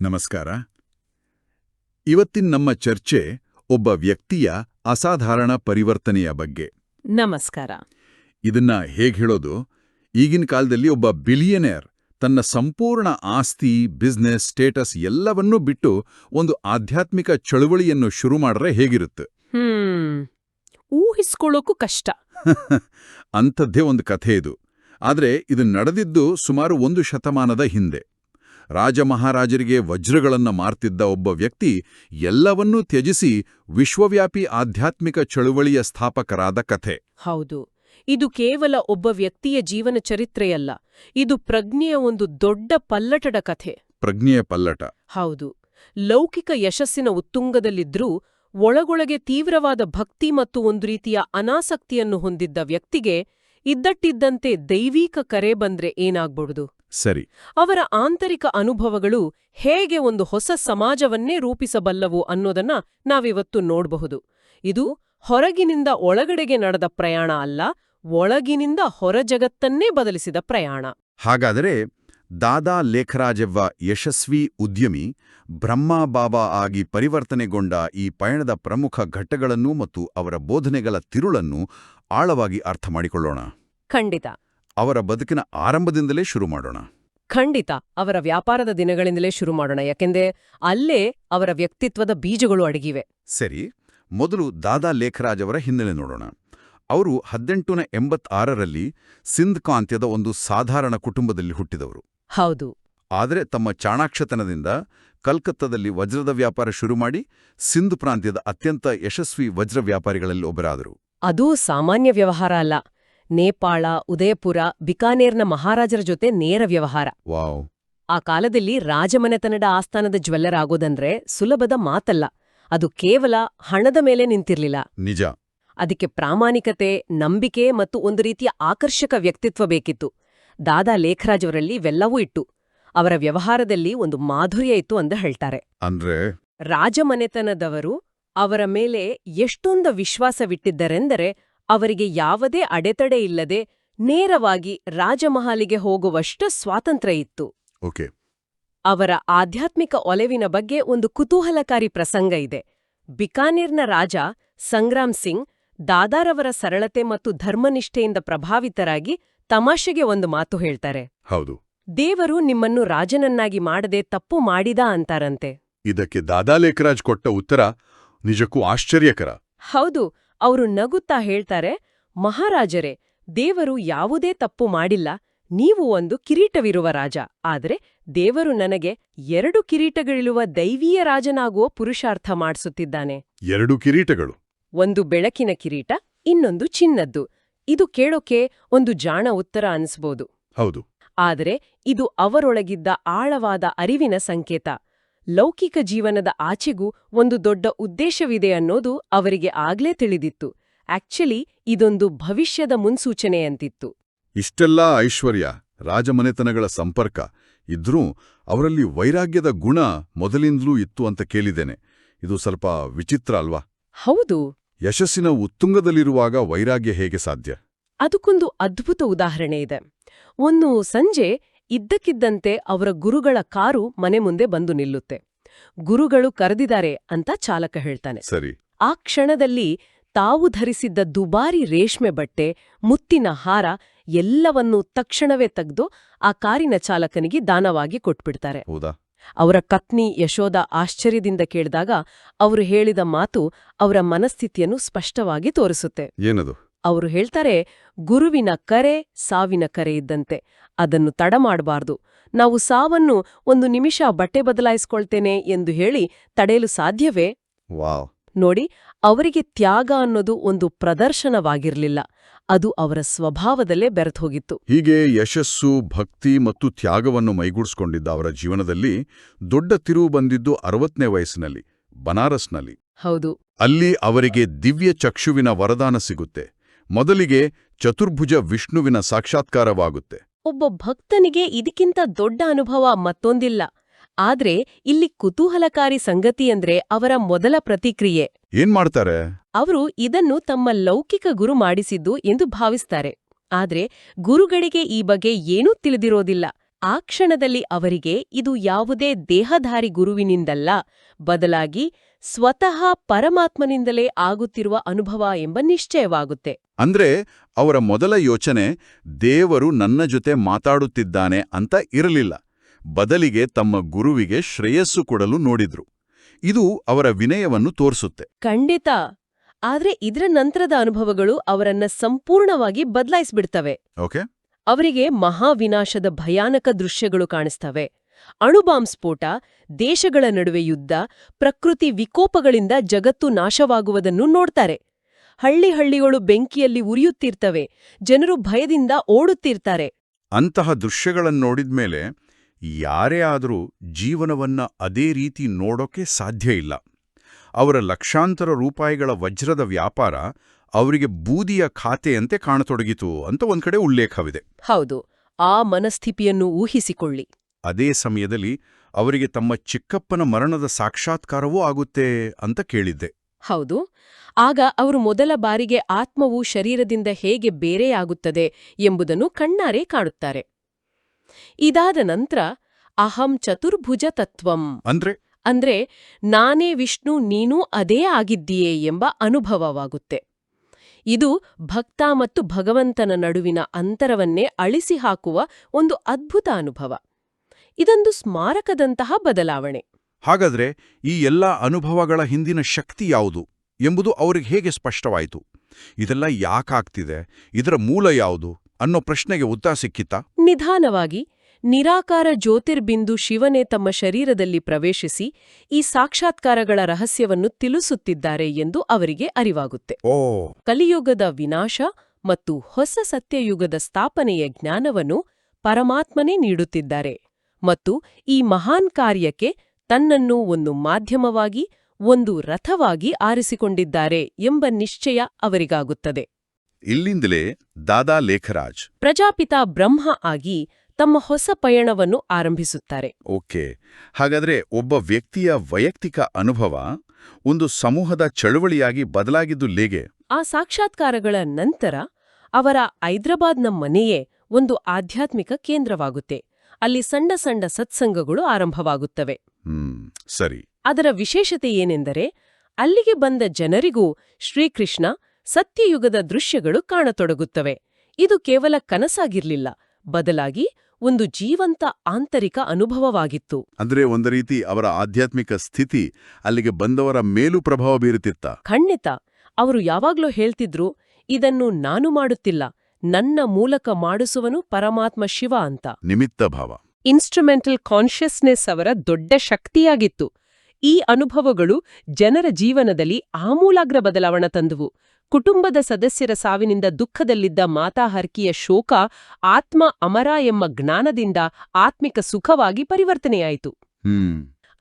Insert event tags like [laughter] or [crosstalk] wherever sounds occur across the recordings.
ನಮಸ್ಕಾರ. ಇವತ್ತಿನ ನಮ್ಮ ಚರ್ಚೆ ಒಬ್ಬ ವ್ಯಕ್ತಿಯ ಅಸಾಧಾರಣ ಪರಿವರ್ತನೆಯ ಬಗ್ಗೆ. ನಮಸ್ಕಾರ. ಇದನ್ನ ಹೇಗೆ ಹೇಳೋದು? ಈಗಿನ ಕಾಲದಲ್ಲಿ ಒಬ್ಬ ಬಿಲಿಯನೇರ್ ತನ್ನ ಸಂಪೂರ್ಣ ಆಸ್ತಿ ಬಿಸ್ನೆಸ್ ಸ್ಟೇಟಸ್ ಎಲ್ಲವನ್ನೂ ಬಿಟ್ಟು ಒಂದು ಆಧ್ಯಾತ್ಮಿಕ ಚಳುವಳಿಯನ್ನು ಶುರು ಮಾಡ್ರೆ ಹೇಗಿರುತ್ತೆ? ಊಹಿಸ್ಕೊಳ್ಳೋಕ್ಕೂ ಕಷ್ಟ. [laughs] ಅಂಥದ್ದೇ ಒಂದು ಕಥೆ ಇದು. ಆದ್ರೆ ಇದು ನಡೆದಿದ್ದು ಸುಮಾರು ಒಂದು ಶತಮಾನದ ಹಿಂದೆ. ರಾಜಮಹಾರಾಜರಿಗೆ ವಜ್ರಗಳನ್ನು ಮಾರ್ತಿದ್ದ ಒಬ್ಬ ವ್ಯಕ್ತಿ ಎಲ್ಲವನ್ನೂ ತ್ಯಜಿಸಿ ವಿಶ್ವವ್ಯಾಪಿ ಆಧ್ಯಾತ್ಮಿಕ ಚಳುವಳಿಯ ಸ್ಥಾಪಕರಾದ ಕಥೆ. ಹೌದು. ಇದು ಕೇವಲ ಒಬ್ಬ ವ್ಯಕ್ತಿಯ ಜೀವನ ಚರಿತ್ರೆಯಲ್ಲ ಇದು ಪ್ರಜ್ಞೆಯ ಒಂದು ದೊಡ್ಡ ಪಲ್ಲಟದ ಕಥೆ. ಪ್ರಜ್ಞೆಯ ಪಲ್ಲಟ. ಹೌದು. ಲೌಕಿಕ ಯಶಸ್ಸಿನ ಉತ್ತುಂಗದಲ್ಲಿದ್ರೂ ಒಳಗೊಳಗೆ ತೀವ್ರವಾದ ಭಕ್ತಿ ಮತ್ತು ಒಂದು ರೀತಿಯ ಅನಾಸಕ್ತಿಯನ್ನು ಹೊಂದಿದ್ದ ವ್ಯಕ್ತಿಗೆ ಇದ್ದಟ್ಟಿದ್ದಂತೆ ದೈವೀಕ ಕರೆ ಬಂದ್ರೆ ಏನಾಗ್ಬಹುದು ಸರಿ. ಅವರ ಆಂತರಿಕ ಅನುಭವಗಳು ಹೇಗೆ ಒಂದು ಹೊಸ ಸಮಾಜವನ್ನೇ ರೂಪಿಸಬಲ್ಲವು ಅನ್ನೋದನ್ನ ನಾವಿವತ್ತು ನೋಡಬಹುದು. ಇದು ಹೊರಗಿನಿಂದ ಒಳಗಡೆಗೆ ನಡೆದ ಪ್ರಯಾಣ ಅಲ್ಲ ಒಳಗಿನಿಂದ ಹೊರ ಜಗತ್ತನ್ನೇ ಬದಲಿಸಿದ ಪ್ರಯಾಣ. ಹಾಗಾದರೆ ದಾದಾ ಲೇಖರಾಜೆವ್ವ ಯಶಸ್ವಿ ಉದ್ಯಮಿ ಬ್ರಹ್ಮ ಬಾಬಾ ಆಗಿ ಪರಿವರ್ತನೆಗೊಂಡ ಈ ಪಯಣದ ಪ್ರಮುಖ ಘಟ್ಟಗಳನ್ನು ಮತ್ತು ಅವರ ಬೋಧನೆಗಳ ತಿರುಳನ್ನು ಆಳವಾಗಿ ಅರ್ಥ ಮಾಡಿಕೊಳ್ಳೋಣ. ಖಂಡಿತ. ಅವರ ಬದುಕಿನ ಆರಂಭದಿಂದಲೇ ಶುರು ಮಾಡೋಣ. ಖಂಡಿತ ಅವರ ವ್ಯಾಪಾರದ ದಿನಗಳಿಂದಲೇ ಶುರು ಮಾಡೋಣ ಯಾಕೆಂದ್ರೆ ಅಲ್ಲೇ ಅವರ ವ್ಯಕ್ತಿತ್ವದ ಬೀಜಗಳು ಅಡಗಿವೆ. ಸರಿ ಮೊದಲು ದಾದಾ ಲೇಖರಾಜ್ ಅವರ ಹಿನ್ನೆಲೆ ನೋಡೋಣ. ಅವರು ಹದಿನೆಂಟುನ ಎಂಬತ್ತಾರರಲ್ಲಿ ಸಿಂಧ್ ಕಾಂತ್ಯದ ಒಂದು ಸಾಧಾರಣ ಕುಟುಂಬದಲ್ಲಿ ಹುಟ್ಟಿದವರು. ಹೌದು. ಆದರೆ ತಮ್ಮ ಚಾಣಾಕ್ಷತನದಿಂದ ಕಲ್ಕತ್ತಾದಲ್ಲಿ ವಜ್ರದ ವ್ಯಾಪಾರ ಶುರು ಮಾಡಿ ಸಿಂಧ್ ಪ್ರಾಂತ್ಯದ ಅತ್ಯಂತ ಯಶಸ್ವಿ ವಜ್ರ ವ್ಯಾಪಾರಿಗಳಲ್ಲಿ ಒಬ್ಬರಾದರು. ಅದೂ ಸಾಮಾನ್ಯ ವ್ಯವಹಾರ ಅಲ್ಲ. ನೇಪಾಳ ಉದಯಪುರ ಬಿಕಾನೇರ್ನ ಮಹಾರಾಜರ ಜೊತೆ ನೇರ ವ್ಯವಹಾರ. ವಾವ್. ಆ ಕಾಲದಲ್ಲಿ ರಾಜಮನೆತನದ ಆಸ್ಥಾನದ ಜ್ವೆಲ್ಲರ್ ಆಗೋದಂದ್ರೆ ಸುಲಭದ ಮಾತಲ್ಲ. ಅದು ಕೇವಲ ಹಣದ ಮೇಲೆ ನಿಂತಿರ್ಲಿಲ್ಲ. ನಿಜ. ಅದಕ್ಕೆ ಪ್ರಾಮಾಣಿಕತೆ ನಂಬಿಕೆ ಮತ್ತು ಒಂದು ರೀತಿಯ ಆಕರ್ಷಕ ವ್ಯಕ್ತಿತ್ವ ಬೇಕಿತ್ತು. ದಾದಾ ಲೇಖರಾಜ್ ಅವರಲ್ಲಿ ಇವೆಲ್ಲವೂ ಇಟ್ಟು ಅವರ ವ್ಯವಹಾರದಲ್ಲಿ ಒಂದು ಮಾಧುರ್ಯ ಇತ್ತು ಅಂತ ಹೇಳ್ತಾರೆ. ಅಂದ್ರೆ? ರಾಜಮನೆತನದವರು ಅವರ ಮೇಲೆ ಎಷ್ಟೊಂದು ವಿಶ್ವಾಸವಿಟ್ಟಿದ್ದರೆಂದರೆ ಅವರಿಗೆ ಯಾವುದೇ ಅಡೆತಡೆ ಇಲ್ಲದೆ ನೇರವಾಗಿ ರಾಜಮಹಾಲಿಗೆ ಹೋಗುವಷ್ಟು ಸ್ವಾತಂತ್ರ್ಯ ಇತ್ತು. ಓಕೆ. ಅವರ ಆಧ್ಯಾತ್ಮಿಕ ಒಲೆವಿನ ಬಗ್ಗೆ ಒಂದು ಕುತೂಹಲಕಾರಿ ಪ್ರಸಂಗ ಇದೆ. ಬಿಕಾನೇರ್ನ ರಾಜ ಸಂಗ್ರಾಮ್ ಸಿಂಗ್ ದಾದಾರವರ ಸರಳತೆ ಮತ್ತು ಧರ್ಮನಿಷ್ಠೆಯಿಂದ ಪ್ರಭಾವಿತರಾಗಿ ತಮಾಷೆಗೆ ಒಂದು ಮಾತು ಹೇಳ್ತಾರೆ. ಹೌದು. ದೇವರು ನಿಮ್ಮನ್ನು ರಾಜನನ್ನಾಗಿ ಮಾಡದೆ ತಪ್ಪು ಮಾಡಿದ ಅಂತಾರಂತೆ. ಇದಕ್ಕೆ ದಾದಾ ಲೇಖರಾಜ್ ಕೊಟ್ಟ ಉತ್ತರ ನಿಜಕ್ಕೂ ಆಶ್ಚರ್ಯಕರ. ಹೌದು. ಅವರು ನಗುತ್ತಾ ಹೇಳ್ತಾರೆ ಮಹಾರಾಜರೇ ದೇವರು ಯಾವುದೇ ತಪ್ಪು ಮಾಡಿಲ್ಲ. ನೀವು ಒಂದು ಕಿರೀಟವಿರುವ ರಾಜ. ಆದರೆ ದೇವರು ನನಗೆ ಎರಡು ಕಿರೀಟಗಳಿರುವ ದೈವೀಯ ರಾಜನಾಗುವ ಪುರುಷಾರ್ಥ ಮಾಡಿಸುತ್ತಿದ್ದಾನೆ. ಎರಡು ಕಿರೀಟಗಳು. ಒಂದು ಬೆಳಕಿನ ಕಿರೀಟ ಇನ್ನೊಂದು ಚಿನ್ನದ್ದು. ಇದು ಕೇಳೋಕೆ ಒಂದು ಜಾಣ ಉತ್ತರ ಅನ್ಸ್ಬೋದು. ಹೌದು. ಆದರೆ ಇದು ಅವರೊಳಗಿದ್ದ ಆಳವಾದ ಅರಿವಿನ ಸಂಕೇತ. ಲೌಕಿಕ ಜೀವನದ ಆಚೆಗೂ ಒಂದು ದೊಡ್ಡ ಉದ್ದೇಶವಿದೆ ಅನ್ನೋದು ಅವರಿಗೆ ಆಗ್ಲೇ ತಿಳಿದಿತ್ತು. ಆಕ್ಚುಲಿ ಇದೊಂದು ಭವಿಷ್ಯದ ಮುನ್ಸೂಚನೆಯಂತಿತ್ತು ಇಷ್ಟೆಲ್ಲ ಐಶ್ವರ್ಯ ರಾಜಮನೆತನಗಳ ಸಂಪರ್ಕ ಇದ್ರೂ ಅವರಲ್ಲಿ ವೈರಾಗ್ಯದ ಗುಣ ಮೊದಲಿಂದಲೂ ಇತ್ತು ಅಂತ ಕೇಳಿದ್ದೇನೆ. ಇದು ಸ್ವಲ್ಪ ವಿಚಿತ್ರ ಅಲ್ವಾ? ಹೌದು. ಯಶಸ್ಸಿನ ಉತ್ತುಂಗದಲ್ಲಿರುವಾಗ ವೈರಾಗ್ಯ ಹೇಗೆ ಸಾಧ್ಯ? ಅದಕ್ಕೊಂದು ಅದ್ಭುತ ಉದಾಹರಣೆ ಇದೆ. ಒಂದು ಸಂಜೆ ಇದ್ದಕ್ಕಿದ್ದಂತೆ ಅವರ ಗುರುಗಳ ಕಾರು ಮನೆ ಮುಂದೆ ಬಂದು ನಿಲ್ಲುತ್ತೆ. ಗುರುಗಳು ಕರೆದಿದ್ದಾರೆ ಅಂತ ಚಾಲಕ ಹೇಳ್ತಾನೆ. ಸರಿ. ಆ ಕ್ಷಣದಲ್ಲಿ ತಾವು ಧರಿಸಿದ್ದ ದುಬಾರಿ ರೇಷ್ಮೆ ಬಟ್ಟೆ ಮುತ್ತಿನ ಹಾರ ಎಲ್ಲವನ್ನೂ ತಕ್ಷಣವೇ ತೆಗೆದು ಆ ಕಾರಿನ ಚಾಲಕನಿಗೆ ದಾನವಾಗಿ ಕೊಟ್ಬಿಡ್ತಾರೆ. ಅವರ ಕತ್ನಿ ಯಶೋದ ಆಶ್ಚರ್ಯದಿಂದ ಕೇಳಿದಾಗ ಅವರು ಹೇಳಿದ ಮಾತು ಅವರ ಮನಸ್ಥಿತಿಯನ್ನು ಸ್ಪಷ್ಟವಾಗಿ ತೋರಿಸುತ್ತೆ. ಏನದು? ಅವರು ಹೇಳ್ತಾರೆ ಗುರುವಿನ ಕರೆ ಸಾವಿನ ಕರೆ ಇದ್ದಂತೆ. ಅದನ್ನು ತಡ ಮಾಡಬಾರ್ದು ನಾವು ಸಾವನ್ನು ಒಂದು ನಿಮಿಷ ಬಟ್ಟೆ ಬದಲಾಯಿಸ್ಕೊಳ್ತೇನೆ ಎಂದು ಹೇಳಿ ತಡೆಯಲು ಸಾಧ್ಯವೇ? ವಾವ್. ನೋಡಿ ಅವರಿಗೆ ತ್ಯಾಗ ಅನ್ನೋದು ಒಂದು ಪ್ರದರ್ಶನವಾಗಿರಲಿಲ್ಲ. ಅದು ಅವರ ಸ್ವಭಾವದಲ್ಲೇ ಬೆರೆತೋಗಿತ್ತು. ಹೀಗೆ ಯಶಸ್ಸು ಭಕ್ತಿ ಮತ್ತು ತ್ಯಾಗವನ್ನು ಮೈಗೂಡಿಸಿಕೊಂಡಿದ್ದ ಅವರ ಜೀವನದಲ್ಲಿ ದೊಡ್ಡ ತಿರುವು ಬಂದಿದ್ದು ಅರವತ್ತನೇ ವಯಸ್ಸಿನಲ್ಲಿ ಬನಾರಸ್ನಲ್ಲಿ. ಹೌದು. ಅಲ್ಲಿ ಅವರಿಗೆ ದಿವ್ಯ ಚಕ್ಷುವಿನ ವರದಾನ ಸಿಗುತ್ತೆ. ಮೊದಲಿಗೆ ಚತುರ್ಭುಜ ವಿಷ್ಣುವಿನ ಸಾಕ್ಷಾತ್ಕಾರವಾಗುತ್ತೆ. ಒಬ್ಬ ಭಕ್ತನಿಗೆ ಇದಕ್ಕಿಂತ ದೊಡ್ಡ ಅನುಭವ ಮತ್ತೊಂದಿಲ್ಲ. ಆದ್ರೆ ಇಲ್ಲಿ ಕುತೂಹಲಕಾರಿ ಸಂಗತಿಯಂದ್ರೆ ಅವರ ಮೊದಲ ಪ್ರತಿಕ್ರಿಯೆ. ಏನ್ ಮಾಡ್ತಾರೆ? ಅವರು ಇದನ್ನು ತಮ್ಮ ಲೌಕಿಕ ಗುರು ಮಾಡಿಸಿದ್ದು ಎಂದು ಭಾವಿಸ್ತಾರೆ. ಆದ್ರೆ ಗುರುಗಳಿಗೆ ಈ ಬಗ್ಗೆ ಏನೂ ತಿಳಿದಿರೋದಿಲ್ಲ. ಆ ಕ್ಷಣದಲ್ಲಿ ಅವರಿಗೆ ಇದು ಯಾವುದೇ ದೇಹಧಾರಿ ಗುರುವಿನಿಂದಲ್ಲ. ಬದಲಾಗಿ ಸ್ವತಃ ಪರಮಾತ್ಮನಿಂದಲೇ ಆಗುತ್ತಿರುವ ಅನುಭವ ಎಂಬ ನಿಶ್ಚಯವಾಗುತ್ತೆ. ಅಂದ್ರೆ ಅವರ ಮೊದಲ ಯೋಚನೆ ದೇವರು ನನ್ನ ಜೊತೆ ಮಾತಾಡುತ್ತಿದ್ದಾನೆ ಅಂತ ಇರಲಿಲ್ಲ. ಬದಲಿಗೆ ತಮ್ಮ ಗುರುವಿಗೆ ಶ್ರೇಯಸ್ಸು ಕೊಡಲು ನೋಡಿದ್ರು. ಇದು ಅವರ ವಿನಯವನ್ನು ತೋರಿಸುತ್ತೆ. ಖಂಡಿತ. ಆದ್ರೆ ಇದರ ನಂತರದ ಅನುಭವಗಳು ಅವರನ್ನ ಸಂಪೂರ್ಣವಾಗಿ ಬದಲಾಯಿಸ್ಬಿಡ್ತವೆ. ಓಕೆ. ಅವರಿಗೆ ಮಹಾವಿನಾಶದ ಭಯಾನಕ ದೃಶ್ಯಗಳು ಕಾಣಿಸ್ತವೆ. ಅಣುಬಾಂಬ್ ಸ್ಫೋಟ ದೇಶಗಳ ನಡುವೆ ಯುದ್ಧ ಪ್ರಕೃತಿ ವಿಕೋಪಗಳಿಂದ ಜಗತ್ತು ನಾಶವಾಗುವುದನ್ನು ನೋಡ್ತಾರೆ. ಹಳ್ಳಿ ಹಳ್ಳಿಗಳು ಬೆಂಕಿಯಲ್ಲಿ ಉರಿಯುತ್ತಿರ್ತವೆ ಜನರು ಭಯದಿಂದ ಓಡುತ್ತಿರ್ತಾರೆ. ಅಂತಹ ದೃಶ್ಯಗಳನ್ನು ನೋಡಿದ್ಮೇಲೆ ಯಾರೇ ಆದರೂ ಜೀವನವನ್ನ ಅದೇ ರೀತಿ ನೋಡೋಕೆ ಸಾಧ್ಯ ಇಲ್ಲ. ಅವರ ಲಕ್ಷಾಂತರ ರೂಪಾಯಿಗಳ ವಜ್ರದ ವ್ಯಾಪಾರ ಅವರಿಗೆ ಬೂದಿಯ ಖಾತೆಯಂತೆ ಕಾಣತೊಡಗಿತು ಅಂತ ಒಂದ್ಕಡೆ ಉಲ್ಲೇಖವಿದೆ. ಹೌದು ಆ ಮನಸ್ಥಿತಿಯನ್ನು ಊಹಿಸಿಕೊಳ್ಳಿ. ಅದೇ ಸಮಯದಲ್ಲಿ ಅವರಿಗೆ ತಮ್ಮ ಚಿಕ್ಕಪ್ಪನ ಮರಣದ ಸಾಕ್ಷಾತ್ಕಾರವೂ ಆಗುತ್ತೆ ಅಂತ ಕೇಳಿದ್ದೆ. ಹೌದು. ಆಗ ಅವರು ಮೊದಲ ಬಾರಿಗೆ ಆತ್ಮವು ಶರೀರದಿಂದ ಹೇಗೆ ಬೇರೆಯಾಗುತ್ತದೆ ಎಂಬುದನ್ನು ಕಣ್ಣಾರೆ ಕಾಣುತ್ತಾರೆ ಇದಾದ ನಂತರ ಅಹಂ ಚತುರ್ಭುಜ ತತ್ವಂ ಅಂದ್ರೆ? ಅಂದ್ರೆ ನಾನೇ ವಿಷ್ಣು ನೀನೂ ಅದೇ ಆಗಿದ್ದೀಯೆ ಎಂಬ ಅನುಭವವಾಗುತ್ತೆ. ಇದು ಭಕ್ತ ಮತ್ತು ಭಗವಂತನ ನಡುವಿನ ಅಂತರವನ್ನೇ ಅಳಿಸಿ ಹಾಕುವ ಒಂದು ಅದ್ಭುತ ಅನುಭವ. ಇದೊಂದು ಸ್ಮಾರಕದಂತಹ ಬದಲಾವಣೆ. ಹಾಗಾದ್ರೆ ಈ ಎಲ್ಲಾ ಅನುಭವಗಳ ಹಿಂದಿನ ಶಕ್ತಿ ಯಾವುದು ಎಂಬುದು ಅವರಿಗೆ ಹೇಗೆ ಸ್ಪಷ್ಟವಾಯಿತು? ಇದೆಲ್ಲ ಯಾಕಾಗ್ತಿದೆ? ಇದರ ಮೂಲ ಯಾವುದು ಅನ್ನೋ ಪ್ರಶ್ನೆಗೆ ಉತ್ತರ ಸಿಕ್ಕಿತಾ ನಿಧಾನವಾಗಿ ನಿರಾಕಾರ ಜ್ಯೋತಿರ್ಬಿಂದು ಶಿವನೇ ತಮ್ಮ ಶರೀರದಲ್ಲಿ ಪ್ರವೇಶಿಸಿ ಈ ಸಾಕ್ಷಾತ್ಕಾರಗಳ ರಹಸ್ಯವನ್ನು ತಿಳಿಸುತ್ತಿದ್ದಾರೆ ಎಂದು ಅವರಿಗೆ ಅರಿವಾಗುತ್ತೆ. ಓ. ಕಲಿಯುಗದ ವಿನಾಶ ಮತ್ತು ಹೊಸ ಸತ್ಯಯುಗದ ಸ್ಥಾಪನೆಯ ಜ್ಞಾನವನ್ನು ಪರಮಾತ್ಮನೇ ನೀಡುತ್ತಿದ್ದಾರೆ. ಮತ್ತು ಈ ಮಹಾನ್ ಕಾರ್ಯಕ್ಕೆ ತನ್ನನ್ನು ಒಂದು ಮಾಧ್ಯಮವಾಗಿ ಒಂದು ರಥವಾಗಿ ಆರಿಸಿಕೊಂಡಿದ್ದಾರೆ ಎಂಬ ನಿಶ್ಚಯ ಅವರಿಗಾಗುತ್ತದೆ. ಇಲ್ಲಿಂದಲೇ ದಾದಾ ಲೇಖರಾಜ್ ಪ್ರಜಾಪಿತ ಬ್ರಹ್ಮ ಆಗಿ ತಮ್ಮ ಹೊಸ ಪಯಣವನ್ನು ಆರಂಭಿಸುತ್ತಾರೆ. ಓಕೆ. ಹಾಗಾದ್ರೆ ಒಬ್ಬ ವ್ಯಕ್ತಿಯ ವೈಯಕ್ತಿಕ ಅನುಭವ ಒಂದು ಸಮೂಹದ ಚಳುವಳಿಯಾಗಿ ಬದಲಾಗಿದ್ದು ಲೇಗೆ ಆ ಸಾಕ್ಷಾತ್ಕಾರಗಳ ನಂತರ ಅವರ ಐದ್ರಾಬಾದ್ನ ಮನೆಯೇ ಒಂದು ಆಧ್ಯಾತ್ಮಿಕ ಕೇಂದ್ರವಾಗುತ್ತೆ. ಅಲ್ಲಿ ಸಣ್ಣ ಸಣ್ಣ ಸತ್ಸಂಗಗಳು ಆರಂಭವಾಗುತ್ತವೆ. ಹ್ಮ್ ಸರಿ. ಅದರ ವಿಶೇಷತೆ ಏನೆಂದರೆ ಅಲ್ಲಿಗೆ ಬಂದ ಜನರಿಗೂ ಶ್ರೀಕೃಷ್ಣ ಸತ್ಯಯುಗದ ದೃಶ್ಯಗಳು ಕಾಣತೊಡಗುತ್ತವೆ. ಇದು ಕೇವಲ ಕನಸಾಗಿರ್ಲಿಲ್ಲ ಬದಲಾಗಿ ಒಂದು ಜೀವಂತ ಆಂತರಿಕ ಅನುಭವವಾಗಿತ್ತು. ಅಂದ್ರೆ ಒಂದು ರೀತಿ ಅವರ ಆಧ್ಯಾತ್ಮಿಕ ಸ್ಥಿತಿ ಅಲ್ಲಿಗೆ ಬಂದವರ ಮೇಲೂ ಪ್ರಭಾವ ಬೀರುತ್ತಿತ್ತ? ಖಂಡಿತ. ಅವರು ಯಾವಾಗ್ಲೂ ಹೇಳ್ತಿದ್ರು ಇದನ್ನು ನಾನು ಮಾಡುತ್ತಿಲ್ಲ ನನ್ನ ಮೂಲಕ ಮಾಡಿಸುವನು ಪರಮಾತ್ಮ ಶಿವ ಅಂತ. ನಿಮಿತ್ತ ಭಾವ. ಇನ್ಸ್ಟ್ರುಮೆಂಟಲ್ ಕಾನ್ಷಿಯಸ್ನೆಸ್ ಅವರ ದೊಡ್ಡ ಶಕ್ತಿಯಾಗಿತ್ತು. ಈ ಅನುಭವಗಳು ಜನರ ಜೀವನದಲ್ಲಿ ಆಮೂಲಾಗ್ರ ಬದಲಾವಣೆ ತಂದುವು. ಕುಟುಂಬದ ಸದಸ್ಯರ ಸಾವಿನಿಂದ ದುಃಖದಲ್ಲಿದ್ದ ಮಾತಾ ಹರ್ಕಿಯ ಶೋಕ ಆತ್ಮ ಅಮರ ಎಂಬ ಜ್ಞಾನದಿಂದ ಆತ್ಮಿಕ ಸುಖವಾಗಿ ಪರಿವರ್ತನೆಯಾಯಿತು.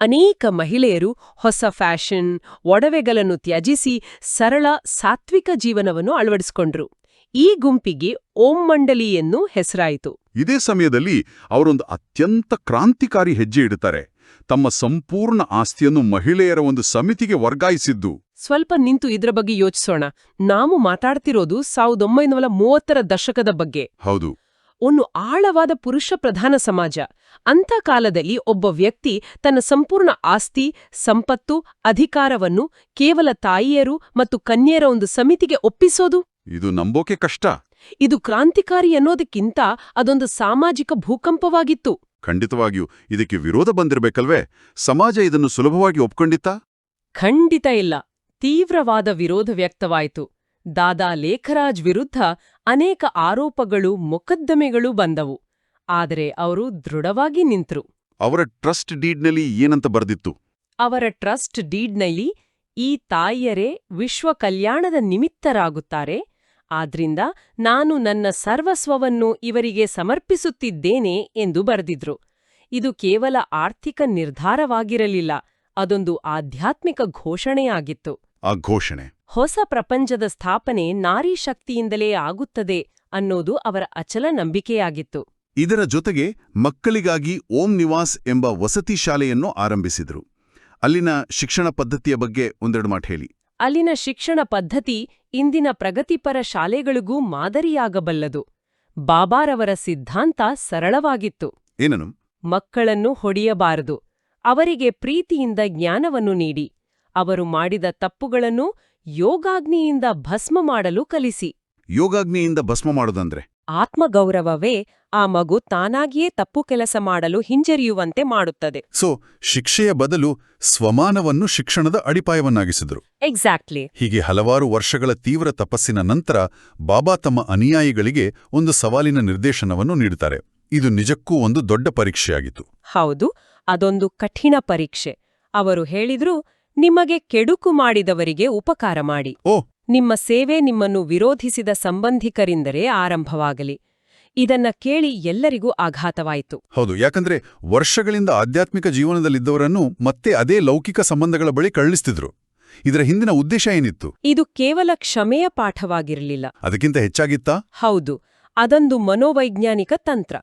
ಅನೇಕ ಮಹಿಳೆಯರು ಹೊಸ ಫ್ಯಾಷನ್ ಒಡವೆಗಳನ್ನು ತ್ಯಜಿಸಿ ಸರಳ ಸಾತ್ವಿಕ ಜೀವನವನ್ನು ಅಳವಡಿಸಿಕೊಂಡ್ರು. ಈ ಗುಂಪಿಗೆ ಓಂ ಮಂಡಲಿ ಎಂದು ಹೆಸರಾಯಿತು. ಇದೇ ಸಮಯದಲ್ಲಿ ಅವರೊಂದು ಅತ್ಯಂತ ಕ್ರಾಂತಿಕಾರಿ ಹೆಜ್ಜೆ ಇಡುತ್ತಾರೆ. ತಮ್ಮ ಸಂಪೂರ್ಣ ಆಸ್ತಿಯನ್ನು ಮಹಿಳೆಯರ ಒಂದು ಸಮಿತಿಗೆ ವರ್ಗಾಯಿಸಿದ್ದು. ಸ್ವಲ್ಪ ನಿಂತು ಇದರ ಬಗ್ಗೆ ಯೋಚಿಸೋಣ. ನಾವು ಮಾತಾಡ್ತಿರೋದು ಸಾವಿರದ ಒಂಬೈನೂರ ಮೂವತ್ತರ ದಶಕದ ಬಗ್ಗೆ. ಹೌದು. ಒಂದು ಆಳವಾದ ಪುರುಷ ಪ್ರಧಾನ ಸಮಾಜ. ಅಂಥ ಕಾಲದಲ್ಲಿ ಒಬ್ಬ ವ್ಯಕ್ತಿ ತನ್ನ ಸಂಪೂರ್ಣ ಆಸ್ತಿ ಸಂಪತ್ತು ಅಧಿಕಾರವನ್ನು ಕೇವಲ ತಾಯಿಯರು ಮತ್ತು ಕನ್ಯೆಯರ ಒಂದು ಸಮಿತಿಗೆ ಒಪ್ಪಿಸೋದು? ಇದು ನಂಬೋಕೆ ಕಷ್ಟ. ಇದು ಕ್ರಾಂತಿಕಾರಿ ಅನ್ನೋದಕ್ಕಿಂತ ಅದೊಂದು ಸಾಮಾಜಿಕ ಭೂಕಂಪವಾಗಿತ್ತು. ಖಂಡಿತವಾಗಿಯೂ ಇದಕ್ಕೆ ವಿರೋಧ ಬಂದಿರಬೇಕಲ್ವೇ? ಸಮಾಜ ಇದನ್ನು ಸುಲಭವಾಗಿ ಒಪ್ಕೊಂಡಿತ್ತಾ? ಖಂಡಿತ ಇಲ್ಲ. ತೀವ್ರವಾದ ವಿರೋಧ ವ್ಯಕ್ತವಾಯಿತು. ದಾದಾ ಲೇಖರಾಜ್ ವಿರುದ್ಧ ಅನೇಕ ಆರೋಪಗಳು ಮೊಕದ್ದಮೆಗಳು ಬಂದವು. ಆದರೆ ಅವರು ದೃಢವಾಗಿ ನಿಂತರು. ಅವರ ಟ್ರಸ್ಟ್ ಡೀಡ್ನಲ್ಲಿ ಏನಂತ ಬರೆದಿತ್ತು? ಅವರ ಟ್ರಸ್ಟ್ ಡೀಡ್ನಲ್ಲಿ ಈ ತಾಯಿಯರೇ ವಿಶ್ವ ಕಲ್ಯಾಣದ ನಿಮಿತ್ತರಾಗುತ್ತಾರೆ ಆದ್ರಿಂದ ನಾನು ನನ್ನ ಸರ್ವಸ್ವವನ್ನು ಇವರಿಗೆ ಸಮರ್ಪಿಸುತ್ತಿದ್ದೇನೆ ಎಂದು ಬರೆದಿದ್ರು. ಇದು ಕೇವಲ ಆರ್ಥಿಕ ನಿರ್ಧಾರವಾಗಿರಲಿಲ್ಲ ಅದೊಂದು ಆಧ್ಯಾತ್ಮಿಕ ಘೋಷಣೆಯಾಗಿತ್ತು. ಆ ಘೋಷಣೆ. ಹೊಸ ಪ್ರಪಂಚದ ಸ್ಥಾಪನೆ ನಾರಿ ಶಕ್ತಿಯಿಂದಲೇ ಆಗುತ್ತದೆ ಅನ್ನೋದು ಅವರ ಅಚಲ ನಂಬಿಕೆಯಾಗಿತ್ತು. ಇದರ ಜೊತೆಗೆ ಮಕ್ಕಳಿಗಾಗಿ ಓಂ ನಿವಾಸ್ ಎಂಬ ವಸತಿ ಶಾಲೆಯನ್ನು ಆರಂಭಿಸಿದರು. ಅಲ್ಲಿನ ಶಿಕ್ಷಣ ಪದ್ಧತಿಯ ಬಗ್ಗೆ ಒಂದೆರಡು ಮಾತು ಹೇಳಿ. ಅಲ್ಲಿನ ಶಿಕ್ಷಣ ಪದ್ಧತಿ ಇಂದಿನ ಪ್ರಗತಿಪರ ಶಾಲೆಗಳಿಗೂ ಮಾದರಿಯಾಗಬಲ್ಲದು. ಬಾಬಾರವರ ಸಿದ್ಧಾಂತ ಸರಳವಾಗಿತ್ತು. ಏನನು? ಮಕ್ಕಳನ್ನು ಹೊಡೆಯಬಾರದು. ಅವರಿಗೆ ಪ್ರೀತಿಯಿಂದ ಜ್ಞಾನವನ್ನು ನೀಡಿ. ಅವರು ಮಾಡಿದ ತಪ್ಪುಗಳನ್ನು ಯೋಗಾಗ್ನಿಯಿಂದ ಭಸ್ಮ ಮಾಡಲು ಕಲಿಸಿ. ಯೋಗಾಗ್ನಿಯಿಂದ ಭಸ್ಮ ಮಾಡೋದಂದ್ರೆ? ಆತ್ಮಗೌರವವೇ ಆ ಮಗು ತಾನಾಗಿಯೇ ತಪ್ಪು ಕೆಲಸ ಮಾಡಲು ಹಿಂಜರಿಯುವಂತೆ ಮಾಡುತ್ತದೆ. ಸೊ ಶಿಕ್ಷೆಯ ಬದಲು ಸ್ವಮಾನವನ್ನು ಶಿಕ್ಷಣದ ಅಡಿಪಾಯವನ್ನಾಗಿಸಿದರು. ಎಕ್ಸಾಕ್ಟ್ಲಿ ಹೀಗೆ ಹಲವಾರು ವರ್ಷಗಳ ತೀವ್ರ ತಪಸ್ಸಿನ ನಂತರ ಬಾಬಾ ತಮ್ಮ ಅನುಯಾಯಿಗಳಿಗೆ ಒಂದು ಸವಾಲಿನ ನಿರ್ದೇಶನವನ್ನು ನೀಡುತ್ತಾರೆ. ಇದು ನಿಜಕ್ಕೂ ಒಂದು ದೊಡ್ಡ ಪರೀಕ್ಷೆಯಾಗಿತ್ತು. ಹೌದು ಅದೊಂದು ಕಠಿಣ ಪರೀಕ್ಷೆ. ಅವರು ಹೇಳಿದ್ರು ನಿಮಗೆ ಕೆಡುಕು ಮಾಡಿದವರಿಗೆ ಉಪಕಾರ ಮಾಡಿ. ಓ ನಿಮ್ಮ ಸೇವೆ ನಿಮ್ಮನ್ನು ವಿರೋಧಿಸಿದ ಸಂಬಂಧಿಕರಿಂದಲೇ ಆರಂಭವಾಗಲಿ. ಇದನ್ನ ಕೇಳಿ ಎಲ್ಲರಿಗೂ ಆಘಾತವಾಯಿತು. ಹೌದು ಯಾಕಂದ್ರೆ ವರ್ಷಗಳಿಂದ ಆಧ್ಯಾತ್ಮಿಕ ಜೀವನದಲ್ಲಿದ್ದವರನ್ನು ಮತ್ತೆ ಅದೇ ಲೌಕಿಕ ಸಂಬಂಧಗಳ ಬಳಿ ಕಳುಹಿಸ್ತಿದ್ರು ಇದರ ಹಿಂದಿನ ಉದ್ದೇಶ ಏನಿತ್ತು? ಇದು ಕೇವಲ ಕ್ಷಮೆಯ ಪಾಠವಾಗಿರಲಿಲ್ಲ. ಅದಕ್ಕಿಂತ ಹೆಚ್ಚಾಗಿತ್ತಾ? ಹೌದು ಅದೊಂದು ಮನೋವೈಜ್ಞಾನಿಕ ತಂತ್ರ.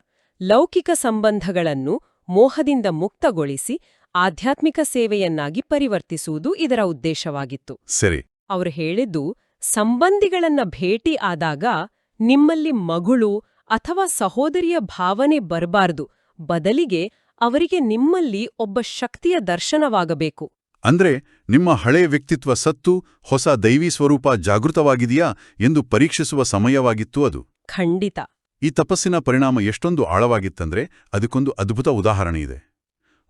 ಲೌಕಿಕ ಸಂಬಂಧಗಳನ್ನು ಮೋಹದಿಂದ ಮುಕ್ತಗೊಳಿಸಿ ಆಧ್ಯಾತ್ಮಿಕ ಸೇವೆಯನ್ನಾಗಿ ಪರಿವರ್ತಿಸುವುದು ಇದರ ಉದ್ದೇಶವಾಗಿತ್ತು. ಸರಿ ಅವರು ಹೇಳಿದ್ದು ಸಂಬಂಧಿಗಳನ್ನ ಭೇಟಿ ಆದಾಗ ನಿಮ್ಮಲ್ಲಿ ಮಗಳು ಅಥವಾ ಸಹೋದರಿಯ ಭಾವನೆ ಬರಬಾರದು. ಬದಲಿಗೆ ಅವರಿಗೆ ನಿಮ್ಮಲ್ಲಿ ಒಬ್ಬ ಶಕ್ತಿಯ ದರ್ಶನವಾಗಬೇಕು. ಅಂದ್ರೆ ನಿಮ್ಮ ಹಳೆಯ ವ್ಯಕ್ತಿತ್ವ ಸತ್ತು ಹೊಸ ದೈವಿ ಸ್ವರೂಪ ಜಾಗೃತವಾಗಿದೆಯಾ ಎಂದು ಪರೀಕ್ಷಿಸುವ ಸಮಯವಾಗಿತ್ತು ಅದು. ಖಂಡಿತ. ಈ ತಪಸ್ಸಿನ ಪರಿಣಾಮ ಎಷ್ಟೊಂದು ಆಳವಾಗಿತ್ತಂದ್ರೆ ಅದಕ್ಕೊಂದು ಅದ್ಭುತ ಉದಾಹರಣೆ ಇದೆ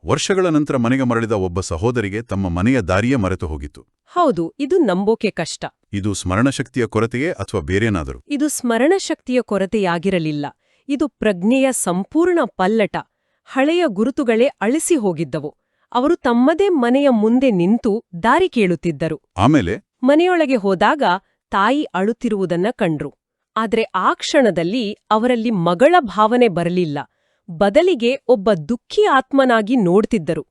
ವರ್ಷಗಳ ನಂತರ ಮನೆಗೆ ಮರಳಿದ ಒಬ್ಬ ಸಹೋದರಿಗೆ ತಮ್ಮ ಮನೆಯ ದಾರಿಯೇ ಮರೆತು ಹೋಗಿತ್ತು. ಹೌದು ಇದು ನಂಬೋಕೆ ಕಷ್ಟ. ಇದು ಸ್ಮರಣಶಕ್ತಿಯ ಕೊರತೆಯೇ ಅಥವಾ ಬೇರೇನಾದರೂ? ಇದು ಸ್ಮರಣಶಕ್ತಿಯ ಕೊರತೆಯಾಗಿರಲಿಲ್ಲ. ಇದು ಪ್ರಜ್ಞೆಯ ಸಂಪೂರ್ಣ ಪಲ್ಲಟ. ಹಳೆಯ ಗುರುತುಗಳೇ ಅಳಿಸಿ ಹೋಗಿದ್ದವು. ಅವರು ತಮ್ಮದೇ ಮನೆಯ ಮುಂದೆ ನಿಂತು ದಾರಿ ಕೇಳುತ್ತಿದ್ದರು. ಆಮೇಲೆ? ಮನೆಯೊಳಗೆ ಹೋದಾಗ ತಾಯಿ ಅಳುತ್ತಿರುವುದನ್ನ ಕಂಡ್ರು. ಆದ್ರೆ ಆ ಕ್ಷಣದಲ್ಲಿ ಅವರಲ್ಲಿ ಮಗಳ ಭಾವನೆ ಬರಲಿಲ್ಲ. ಬದಲಿಗೆ ಒಬ್ಬ ದುಃಖಿ ಆತ್ಮನಾಗಿ ನೋಡ್ತಿದ್ದರು.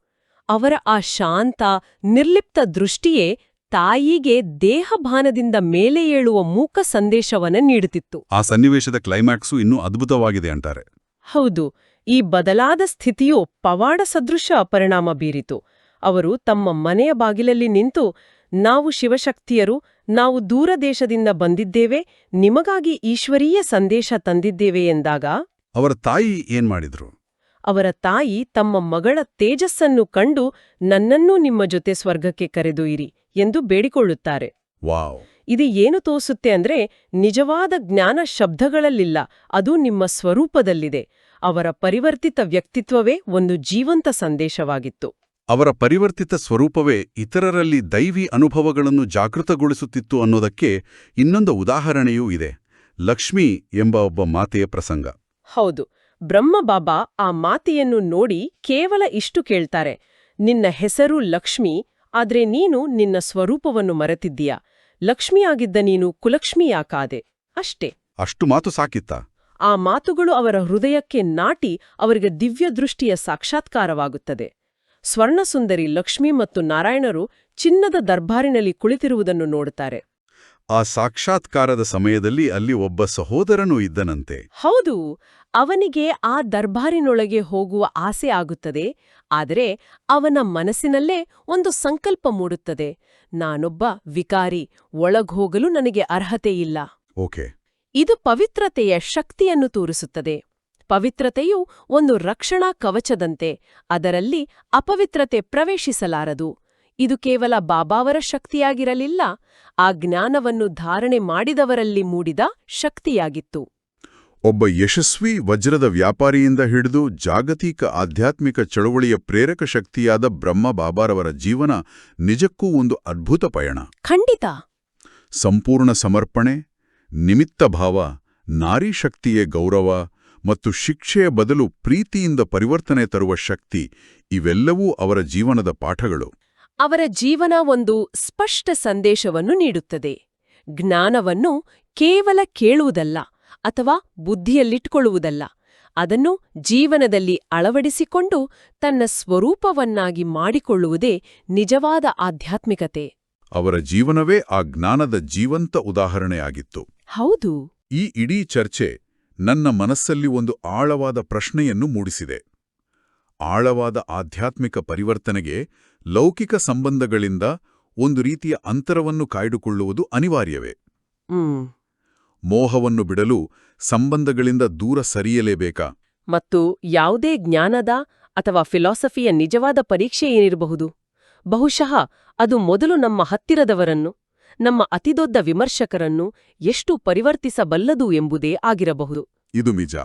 ಅವರ ಆ ಶಾಂತ ನಿರ್ಲಿಪ್ತ ದೃಷ್ಟಿಯೇ ತಾಯಿಗೆ ದೇಹಭಾನದಿಂದ ಮೇಲೆ ಏಳುವ ಮೂಕ ಸಂದೇಶವನ್ನ ನೀಡುತ್ತಿತ್ತು. ಆ ಸನ್ನಿವೇಶದ ಕ್ಲೈಮ್ಯಾಕ್ಸು ಇನ್ನೂ ಅದ್ಭುತವಾಗಿದೆ ಅಂತಾರೆ. ಹೌದು ಈ ಬದಲಾದ ಸ್ಥಿತಿಯು ಪವಾಡ ಸದೃಶ ಪರಿಣಾಮ ಬೀರಿತು. ಅವರು ತಮ್ಮ ಮನೆಯ ಬಾಗಿಲಲ್ಲಿ ನಿಂತು ನಾವು ಶಿವಶಕ್ತಿಯರು ನಾವು ದೂರ ದೇಶದಿಂದ ಬಂದಿದ್ದೇವೆ ನಿಮಗಾಗಿ ಈಶ್ವರೀಯ ಸಂದೇಶ ತಂದಿದ್ದೇವೆ ಎಂದಾಗ ಅವರ ತಾಯಿ ಏನ್ ಮಾಡಿದ್ರು? ಅವರ ತಾಯಿ ತಮ್ಮ ಮಗಳ ತೇಜಸ್ಸನ್ನು ಕಂಡು ನನ್ನನ್ನೂ ನಿಮ್ಮ ಜೊತೆ ಸ್ವರ್ಗಕ್ಕೆ ಕರೆದೊಯ್ಯಿರಿ ಎಂದು ಬೇಡಿಕೊಳ್ಳುತ್ತಾರೆ. ವಾವ್. ಇದು ಏನು ತೋಸುತ್ತೆ ಅಂದ್ರೆ ನಿಜವಾದ ಜ್ಞಾನ ಶಬ್ದಗಳಲ್ಲಿಲ್ಲ ಅದು ನಿಮ್ಮ ಸ್ವರೂಪದಲ್ಲಿದೆ. ಅವರ ಪರಿವರ್ತಿತ ವ್ಯಕ್ತಿತ್ವವೇ ಒಂದು ಜೀವಂತ ಸಂದೇಶವಾಗಿತ್ತು. ಅವರ ಪರಿವರ್ತಿತ ಸ್ವರೂಪವೇ ಇತರರಲ್ಲಿ ದೈವಿ ಅನುಭವಗಳನ್ನು ಜಾಗೃತಗೊಳಿಸುತ್ತಿತ್ತು ಅನ್ನೋದಕ್ಕೆ ಇನ್ನೊಂದು ಉದಾಹರಣೆಯೂ ಇದೆ. ಲಕ್ಷ್ಮಿ ಎಂಬ ಒಬ್ಬ ಮಾತೆಯ ಪ್ರಸಂಗ. ಹೌದು ಬ್ರಹ್ಮಬಾಬಾ ಆ ಮಾತೆಯನ್ನು ನೋಡಿ ಕೇವಲ ಇಷ್ಟು ಕೇಳ್ತಾರೆ ನಿನ್ನ ಹೆಸರು ಲಕ್ಷ್ಮಿ ಆದ್ರೆ ನೀನು ನಿನ್ನ ಸ್ವರೂಪವನ್ನು ಮರೆತಿದ್ದೀಯಾ ಲಕ್ಷ್ಮಿಯಾಗಿದ್ದ ನೀನು ಕುಲಕ್ಷ್ಮಿಯಾಕಾದೆ ಅಷ್ಟೇ. ಅಷ್ಟು ಮಾತು ಸಾಕಿತ್ತ? ಆ ಮಾತುಗಳು ಅವರ ಹೃದಯಕ್ಕೆ ನಾಟಿ ಅವರಿಗೆ ದಿವ್ಯ ದೃಷ್ಟಿಯ ಸಾಕ್ಷಾತ್ಕಾರವಾಗುತ್ತದೆ. ಸ್ವರ್ಣಸುಂದರಿ ಲಕ್ಷ್ಮಿ ಮತ್ತು ನಾರಾಯಣರು ಚಿನ್ನದ ದರ್ಬಾರಿನಲ್ಲಿ ಕುಳಿತಿರುವುದನ್ನು ನೋಡುತ್ತಾರೆ. ಆ ಸಾಕ್ಷಾತ್ಕಾರದ ಸಮಯದಲ್ಲಿ ಅಲ್ಲಿ ಒಬ್ಬ ಸಹೋದರನೂ ಇದ್ದನಂತೆ. ಹೌದು ಅವನಿಗೆ ಆ ದರ್ಬಾರಿನೊಳಗೆ ಹೋಗುವ ಆಸೆ ಆಗುತ್ತದೆ ಆದರೆ ಅವನ ಮನಸ್ಸಿನಲ್ಲೇ ಒಂದು ಸಂಕಲ್ಪ ಮೂಡುತ್ತದೆ. ನಾನೊಬ್ಬ ವಿಕಾರಿ ಒಳಗ್ಹೋಗಲು ನನಗೆ ಅರ್ಹತೆ ಇಲ್ಲ. ಓಕೆ. ಇದು ಪವಿತ್ರತೆಯ ಶಕ್ತಿಯನ್ನು ತೋರಿಸುತ್ತದೆ. ಪವಿತ್ರತೆಯು ಒಂದು ರಕ್ಷಣಾ ಕವಚದಂತೆ ಅದರಲ್ಲಿ ಅಪವಿತ್ರತೆ ಪ್ರವೇಶಿಸಲಾರದು. ಇದು ಕೇವಲ ಬಾಬಾವರ ಶಕ್ತಿಯಾಗಿರಲಿಲ್ಲ ಆ ಜ್ಞಾನವನ್ನು ಧಾರಣೆ ಮಾಡಿದವರಲ್ಲಿ ಮೂಡಿದ ಶಕ್ತಿಯಾಗಿತ್ತು. ಒಬ್ಬ ಯಶಸ್ವಿ ವಜ್ರದ ವ್ಯಾಪಾರಿಯಿಂದ ಹಿಡಿದು ಜಾಗತಿಕ ಆಧ್ಯಾತ್ಮಿಕ ಚಳುವಳಿಯ ಪ್ರೇರಕ ಶಕ್ತಿಯಾದ ಬ್ರಹ್ಮ ಬಾಬಾರವರ ಜೀವನ ನಿಜಕ್ಕೂ ಒಂದು ಅದ್ಭುತ ಪಯಣ. ಖಂಡಿತ. ಸಂಪೂರ್ಣ ಸಮರ್ಪಣೆ ನಿಮಿತ್ತ ಭಾವ ನಾರಿ ಶಕ್ತಿಯೇ ಗೌರವ ಮತ್ತು ಶಿಕ್ಷೆಯ ಬದಲು ಪ್ರೀತಿಯಿಂದ ಪರಿವರ್ತನೆ ತರುವ ಶಕ್ತಿ ಇವೆಲ್ಲವೂ ಅವರ ಜೀವನದ ಪಾಠಗಳು. ಅವರ ಜೀವನ ಒಂದು ಸ್ಪಷ್ಟ ಸಂದೇಶವನ್ನು ನೀಡುತ್ತದೆ. ಜ್ಞಾನವನ್ನು ಕೇವಲ ಕೇಳುವುದಲ್ಲ ಅಥವಾ ಬುದ್ಧಿಯಲ್ಲಿಟ್ಕೊಳ್ಳುವುದಲ್ಲ. ಅದನ್ನು ಜೀವನದಲ್ಲಿ ಅಳವಡಿಸಿಕೊಂಡು ತನ್ನ ಸ್ವರೂಪವನ್ನಾಗಿ ಮಾಡಿಕೊಳ್ಳುವುದೇ ನಿಜವಾದ ಆಧ್ಯಾತ್ಮಿಕತೆ. ಅವರ ಜೀವನವೇ ಆ ಜ್ಞಾನದ ಜೀವಂತ ಉದಾಹರಣೆಯಾಗಿತ್ತು. ಹೌದು. ಈ ಇಡೀ ಚರ್ಚೆ ನನ್ನ ಮನಸ್ಸಲ್ಲಿ ಒಂದು ಆಳವಾದ ಪ್ರಶ್ನೆಯನ್ನು ಮೂಡಿಸಿದೆ. ಆಳವಾದ ಆಧ್ಯಾತ್ಮಿಕ ಪರಿವರ್ತನೆಗೆ ಲೌಕಿಕ ಸಂಬಂಧಗಳಿಂದ ಒಂದು ರೀತಿಯ ಅಂತರವನ್ನು ಕಾಯ್ದುಕೊಳ್ಳುವುದು ಅನಿವಾರ್ಯವೇ? ಹ್ಮ್. ಮೋಹವನ್ನು ಬಿಡಲು ಸಂಬಂಧಗಳಿಂದ ದೂರ ಸರಿಯಲೇಬೇಕಾ? ಮತ್ತು ಯಾವುದೇ ಜ್ಞಾನದ ಅಥವಾ ಫಿಲಾಸಫಿಯ ನಿಜವಾದ ಪರೀಕ್ಷೆ ಏನಿರಬಹುದು? ಬಹುಶಃ ಅದು ಮೊದಲು ನಮ್ಮ ಹತ್ತಿರದವರನ್ನು ನಮ್ಮ ಅತಿದೊಡ್ಡ ವಿಮರ್ಶಕರನ್ನು ಎಷ್ಟು ಪರಿವರ್ತಿಸಬಲ್ಲದು ಎಂಬುದೇ ಆಗಿರಬಹುದು. ಇದು ನಿಜ.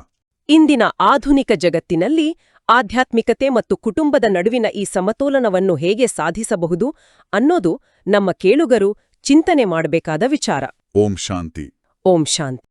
ಇಂದಿನ ಆಧುನಿಕ ಜಗತ್ತಿನಲ್ಲಿ ಆಧ್ಯಾತ್ಮಿಕತೆ ಮತ್ತು ಕುಟುಂಬದ ನಡುವಿನ ಈ ಸಮತೋಲನವನ್ನು ಹೇಗೆ ಸಾಧಿಸಬಹುದು ಅನ್ನೋದು ನಮ್ಮ ಕೇಳುಗರು ಚಿಂತನೆ ಮಾಡಬೇಕಾದ ವಿಚಾರ. ಓಂ ಶಾಂತಿ. ಓಂ ಶಾಂತಿ